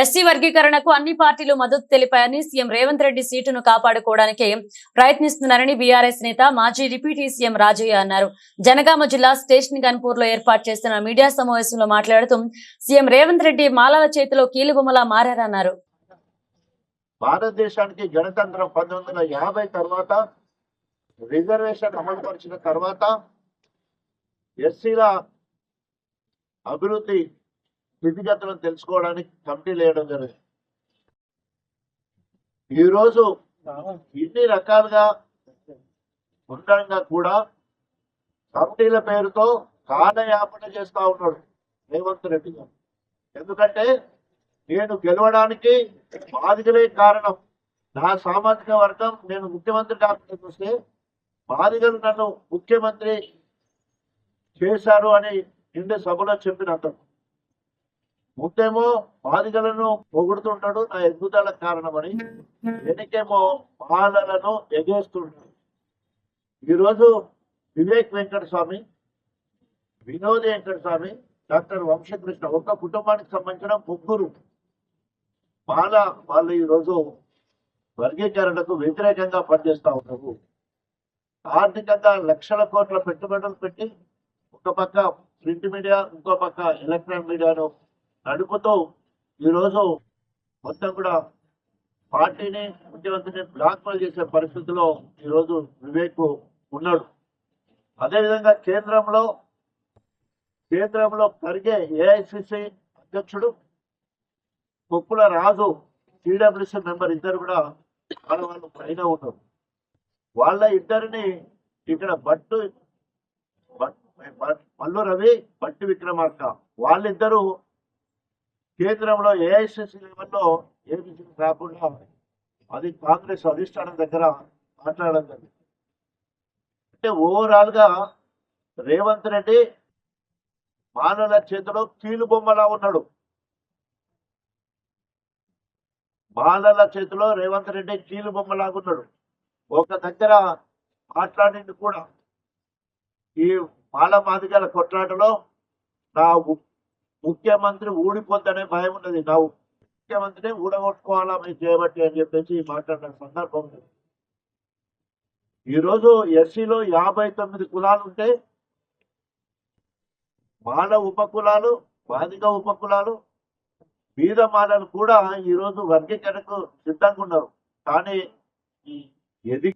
SC వర్గీకరణకు అన్ని పార్టీలు మద్దతు తెలిపాయని సీఎం రేవంత్ రెడ్డి సీటును కాపాడుకోవడానికి ప్రయత్నిస్తున్నారని బీఆర్ఎస్ నేత మాజీ డిప్యూటీ సీఎం రాజయ్య అన్నారు. జనగామ జిల్లా స్టేషన్ గన్పూర్లో ఏర్పాటు చేసిన మీడియా సమావేశంలో మాట్లాడుతూ సీఎం రేవంత్ రెడ్డి మాలల చేతిలో కీలుబొమ్మలా మారారన్నారు. భారతదేశానికి గణతంత్రం పంతొమ్మిది వందల యాభై తర్వాత రిజర్వేషన్ అమలుపరిచిన తర్వాత ఎస్సీల అభివృద్ధి స్థితిగతులను తెలుసుకోవడానికి కమిటీలు వేయడం జరిగింది. ఈరోజు ఇన్ని రకాలుగా ఉండగా కూడా కమిటీల పేరుతో కాలయాపన చేస్తా ఉన్నాడు రేవంత్ రెడ్డి గారు. ఎందుకంటే నేను గెలవడానికి బాధితులే కారణం. నా సామాజిక వర్గం నేను ముఖ్యమంత్రి కాకుండా చూస్తే బాధితులు నన్ను ముఖ్యమంత్రి చేశారు అని నిండు సభలో చెప్పినంత ముందేమో బాధితులను పొగుడుతుంటాడు. నా ఎదుగుదల కారణమని వెనకేమో బాధలను ఎగేస్తుంటాడు. ఈరోజు వివేక్ వెంకట స్వామి వినోద్ వెంకట స్వామి డాక్టర్ వంశకృష్ణ ఒక కుటుంబానికి సంబంధించిన ముగ్గురు బాల వాళ్ళు ఈరోజు వర్గీకరణకు వ్యతిరేకంగా పనిచేస్తా ఉన్నారు. ఆర్థికంగా లక్షల కోట్ల పెట్టుబడులు పెట్టి ఒక పక్క ప్రింట్ మీడియా ఇంకో పక్క ఎలక్ట్రానిక్ మీడియాను నడుపుతూ ఈరోజు మొత్తం కూడా పార్టీని ముఖ్యమంత్రిని బ్లాక్మెయిల్ చేసే పరిస్థితిలో ఈరోజు వివేక్ ఉన్నాడు. అదేవిధంగా కేంద్రంలో కేంద్రంలో కరిగే ఏఐసిసి అధ్యక్షుడు కొప్పుల రాజు టీడబ్ల్యూసీ మెంబర్ ఇద్దరు కూడా వాళ్ళ వాళ్ళు పైన ఉన్నారు. వాళ్ళ ఇద్దరిని ఇక్కడ బట్టు మల్లు రవి బట్టి విక్రమార్క వాళ్ళిద్దరూ కేంద్రంలో ఏఐసిసి లెవెల్లో ఏబిసి కాకుండా అది కాంగ్రెస్ అధిష్టానం దగ్గర మాట్లాడడం జరిగింది. అంటే ఓవరాల్గా రేవంత్ రెడ్డి మానవుల చేతిలో కీలు బొమ్మలా ఉన్నాడు. బాలల చేతిలో రేవంత్ రెడ్డి కీలు బొమ్మలాగున్నాడు ఒక దగ్గర మాట్లాడింది కూడా ఈ మాల మాదిగల కొట్లాటలో నా ముఖ్యమంత్రి ఊడిపోద్దనే భయం ఉన్నది నా ముఖ్యమంత్రిని ఊడగొట్టుకోవాలా మీరు చేయబట్టి అని చెప్పేసి మాట్లాడిన సందర్భం ఈరోజు ఎస్సీలో యాభై తొమ్మిది కులాలు ఉంటే మాల ఉపకులాలు బాధిక ఉపకులాలు బీద మాలలు కూడా ఈరోజు వర్గీకరణకు సిద్ధంగా ఉన్నారు కానీ ఎదిగి